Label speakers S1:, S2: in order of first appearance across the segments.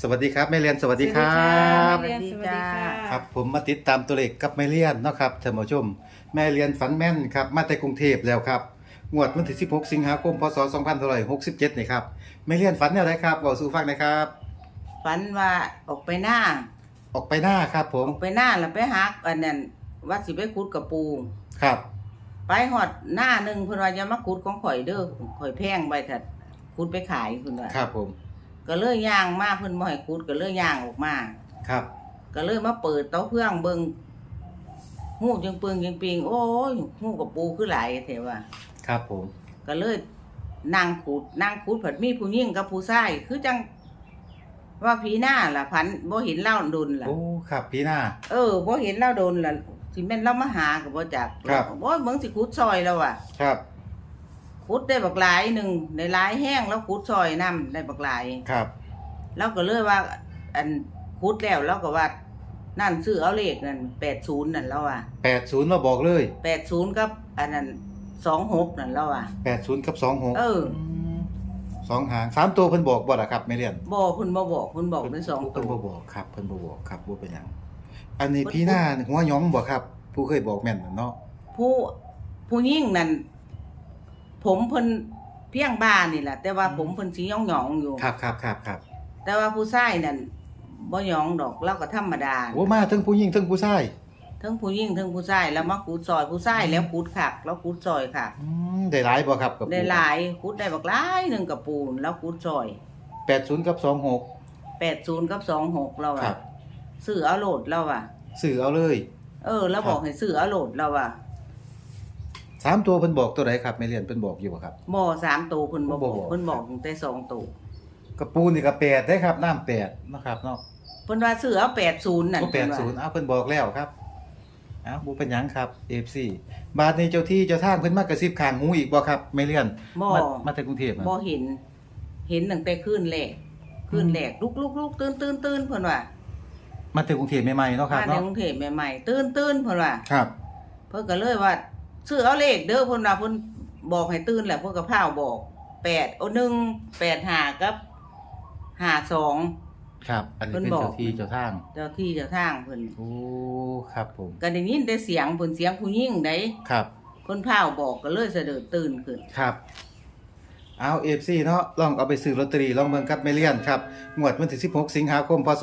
S1: สวัสดีครับแม่เรียนสวัสดีครับ
S2: สวัสดีค่ะ
S1: ครับผมมาติดตามตัวเลขกับแม่เลียนเนาะครับท่านผู้ชม แม่เลียนฝันแม่นครับมาแต่กรุงเทพแล้วครับงวดวันที่ 16 สิงหาคม พศ 2567นี่ครับแม่เลียนฝันแนวไหนครับบอกสู่ฟังหนะครับ
S2: ฝันว่าออกไปหน้า
S1: ออกไปหน้าครับ ผ
S2: อ
S1: ม
S2: อกไปหน้าแล้วไปหักอันนั้นว่าสิไปขุดกระปู
S1: ครับ
S2: ไปหอดหน้าหนึ่งเพิ่นว่าอย่ามาขุดของข่อยเด้อข่อยแพงไปถัดขุดไปขายเพิ่นว่า
S1: ครับผม
S2: ก็เลยย่างมาเพิ่นบ่ให้ขุดก็เลยย่างออกมา
S1: ครับ
S2: ก็เลยมาเปิดเตาเพื่องเบิ่งหูจึงปึงจึงปิงโอ้ยหูกระปูคือหลายแท้ว่า
S1: ครับผม
S2: ก็เลยนั่งขุดนั่งขุดผัดมีผู้หญิงกับผู้ชายคือจัง ว่าผีหน้าล่ะพันบ่เห็นเล่าดุนล่ะ
S1: โอ้ ครับพี่หน้า
S2: เออบ่เห็นเล่าโดนล่ะสิแม่นเรามาหาก็บ่จัก
S1: ครับ
S2: โอ้ยมึงสิขุดซอยแล้วอะ
S1: ครับ
S2: ขุดได้บักหลายหนึ่งได้หลายแห้งแล้วขุดซอยนํได้บักหลาย
S1: ครับ
S2: เราก็เลยว่า อันขุดแล้วเราก็ว่า นั่นซื้อเอาเลขนั่น80นั่นแล้วอะ
S1: 80มาบอกเลย
S2: 80กับ อันนั้น26นั่นแล้วอะ
S1: 80กับ26
S2: เออ
S1: มสองหางสามตัวเพิ่นบอกบ่ล่ะครับแม่เลียน
S2: บ่เพิ่นบ่บอกเพิ่นบอกเป็นสอง
S1: เพิ่
S2: ตั
S1: น
S2: ว
S1: บ่บอกครับเพิ่นบ่บอกครับบ่เป็นหยังอันนี้พี่หน้าหัวหยองบ่ครับ ผู้เคยบอกแม่นน่ะเนาะ
S2: ผู้ผู้ยิ่งนั่น ผมเพิ่นเพียงบ้านนี่แหละแต่ว่าผมเพิ่นสีหยองๆอยู่
S1: ครับครับครับครับ
S2: แต่ว่าผู้ชายนั่นบ่หยองดอกเราก็ธรรมดา
S1: โอ้มาทั้งผู้หญิงทั้งผู้ชาย
S2: ทั้งผู้ยิ่งทั้งผู้ชายแล้วมาขูดซอยผู้ชายแล้วขูดขักแล้วขูดซอยค่ะ
S1: อืมได้หลายบ่ครับกับ
S2: ได้หลายขูดได้บักหลายหนึงกับปูนแล้วขูดซอย
S1: 80กับ26
S2: 80กับ26เรา
S1: ครั
S2: อะ
S1: บ
S2: ซื้อเอาโหลดเราอะ
S1: สื่อเอาเลย
S2: เออ แล้ว
S1: ครับ
S2: บอกให้ซื้อเอาโหลดเราอะ
S1: สามตัวเพิ่นบอกตัวไหนครับแม่เรียนเพิ่นบอกอยู่บ่ครับ
S2: บ่สามตัวเพิ่นบ่บ
S1: บ่
S2: อก
S1: บอก
S2: เพิ่นบอกตั้งแต่สองตัว
S1: กระปูนี่ก็8ได้ครับน้ำ8นะครับเนาะ
S2: เพิ่นว่าซื้อเอา80นั่น
S1: ก็
S2: เพิ่นว่า
S1: 80อ้าวเพิ่นบอกแล้วครับอ้าวบ่เป็นหยังครับ FC บาดนี้เจ้าที่เจ้าทางเพิ่นมากระซิบข้างหูอีกบ่ครับแม่เรียน
S2: บ่
S1: มามาจากกรุงเทพอะ
S2: บ่เห็น เห็นตั้งแต่คืนแรกคืนแรกลุกลุกลุกตื่นตื่นตื่นเพิ่นว่า
S1: มาจากกรุงเทพใหม่ๆเนาะครับ
S2: มาใน
S1: เนาะ
S2: กรุงเทพใหม่ๆตื่นตื่นเพิ่นว่า
S1: ครับ
S2: เพิ่นก็เลยว่า ซื้อเอาเลขเด้อเพิ่นว่าเพิ่นบอกให้ตื่นแหละเพิ่นก็พาบอก8โอ้1 8 5กับ52
S1: ครับ อันนี้
S2: เพิ่น
S1: เป็น
S2: บอก
S1: เจ้าที่เจ้าทาง
S2: เจ้าที่เจ้าทางเพิ่น
S1: โอ้ครับผม
S2: ก็ได้ยินแต่เสียงเพิ่นเสียงผู้หญิงได้
S1: ครับ
S2: เพิ่นพาบอกก็เลยสะดุดตื่นขึ้น
S1: ครับ เอาเอฟซีเนาะลองเอาไปซื้อลอตเตอรี่ลองเบิ่งกับแม่เลียนครับงวดวันที่ 16 สิงหาคม พศ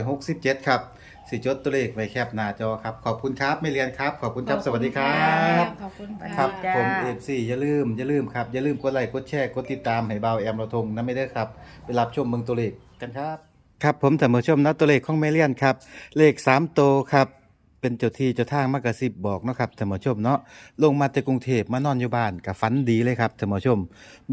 S1: 2567 ครับสิจดตัวเลขไว้แคปหน้าจอครับ ขอบคุณครับแม่เลียนครับ ขอบคุณครับสวัสดีครับ
S3: ขอบคุณค่ะ
S1: ครับ
S2: จ้า
S1: ผม FC อย่าลืมอย่าลืมครับอย่าลืมกดไลค์กดแชร์กดติดตามให้เบาแอมเราทงนะไม่ได้อครับไปรับชมเบิ่งตัวเลขกันครับ ครับผมท่านผู้ชมนะตัวเลขของแม่เลียนครับ เลข3โตวครับ เป็นเจ้าที่เจ้าทางมากระซิบบอกเนาะครับท่านผู้ชมเนาะลงมาจากกรุงเทพมานอนอยู่บ้านกับฝันดีเลยครับท่านผู้ชม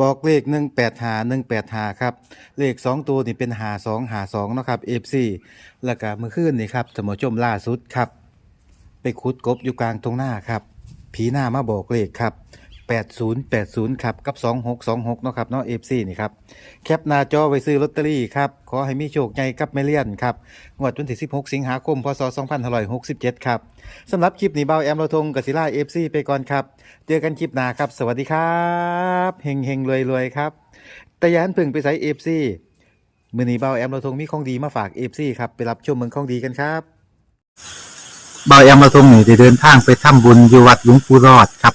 S1: บอกเลขหนึ่งแปดหาหนึ่งแปดหาครับเลขสองตัวนี่เป็น52 52เนาะครับเอฟซีแล้วก็เมื่อคืนนี่ครับท่านผู้ชมล่าสุดครับ ไปขุดกบอยู่กลางตรงหน้าครับ ผีหน้ามาบอกเลขครับ 8080ครับกับ 2626เนาะครับเนาะ FC นี่ครับแคปหน้าจอไว้ซื้อลอตเตอรี่ครับ ขอให้มีโชคใหญ่กับแม่เลียนครับงวดวันที่ 16 สิงหาคมพศ2567 ครับสำหรับคลิปนี้เบาแอมเราทงกศิล่า FC ไปก่อนครับ เจอกันคลิปหน้าครับ สวัสดีครับเฮงเฮงรวยรวยครับ แต่ยาหันพึ่งไปใส่ FC มือนี้เบาแอมเราทงมีของดีมาฝาก FC ครับไปรับชมเมืองของดีกันครับเบาแอมมาทรงนี่ได้เดินทางไปทำบุญอยู่วัดหลวงปู่รอดครับ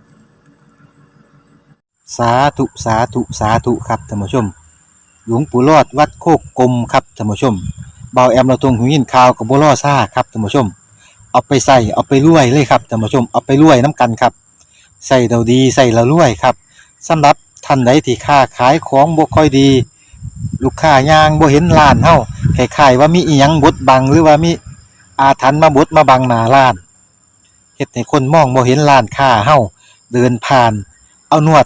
S1: สาธุสาธุสาธุครับท่านผู้ชม หลวงปู่รอดวัดโคกกลมครับท่านผู้ชมเบาแอมเราตรงหูยินข่าวกับบัวล่อซ่าครับท่านผู้ชม เอาไปใส่เอาไปรวยเลยครับท่านผู้ชมเอาไปรวยน้ำกันครับใส่เราดีใส่เรารวยครับสำหรับท่านใดที่ค้าขายของบ่ค่อยดี ลูกค้ายางบ่เห็นร้านเฮาคล้ายๆว่ามีอีหยังบดบังหรือว่ามีอาถรรพ์มาบดมาบังหน้าร้านเฮ็ดให้คนมองบ่เห็นร้านค้าเฮาเดินผ่าน เอานวด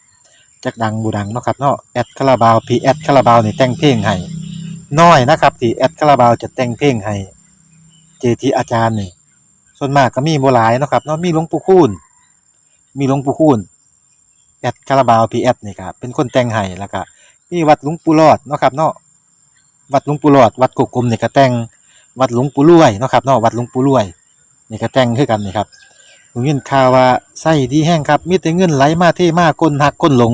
S1: จักดังบูดังเนาะครับเนาะแอดคาราบาวพีแอดคาราบาวนี่แต่งเพลงให้น้อยนะครับที่แอดคาราบาวจะแต่งเพลงให้เจทีอาจารย์นี่ส่วนมากก็มีโบ่หลายเนาะครับเนาะมีหลวงปู่คูณมีหลวงปู่คูณแอดคาราบาวพีแอดนี่ครับเป็นคนแต่งให้แล้วก็มีวัดหลวงปู่รอดเนาะครับเนาะวัดหลวงปู่รอด วัดกกกลมนี่ก็แต่งวัดหลวงปู่รวยเนาะครับเนาะวัดหลวงปู่รวยนี่ก็แต่งคือกันนี่ครับผมยินข่าวว่าไส้ดีแห้งครับมีแต่เงินไหลมาเทมากคนหักคนหลง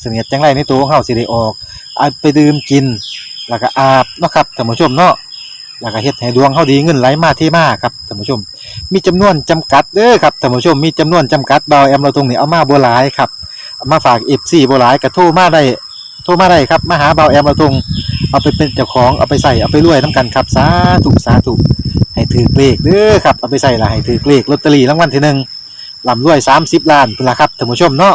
S1: เสนียดจังไรในตัวของเฮาสิได้ออกเอาไปดื่มกิน แล้วก็อาบเนาะครับท่านผู้ชมเนาะแล้วก็เฮ็ดให้ดวงเฮาดีเงินไหลมาเทมาครับท่านผู้ชม มีจำนวนจำกัดเด้อครับท่านผู้ชมมีจำนวนจำกัดเบาแอมเราตรงนี้เอามาบ่หลายครับมาฝาก FC บ่หลายก็โทรมาได้โทรมาได้ครับมาหาเบาแอมเราตรงเอาไปเป็นเจ้าของเอาไปใส่เอาไปรวยนํกันครับสาธุสาธุให้ถือเลขเด้อครับเอาไปใส่ละให้ถือเลขลอตเตอรี่รางวัลที่หนึ่งลำรวย 30 ล้านพุ่นละครับท่านผู้ชมเนาะ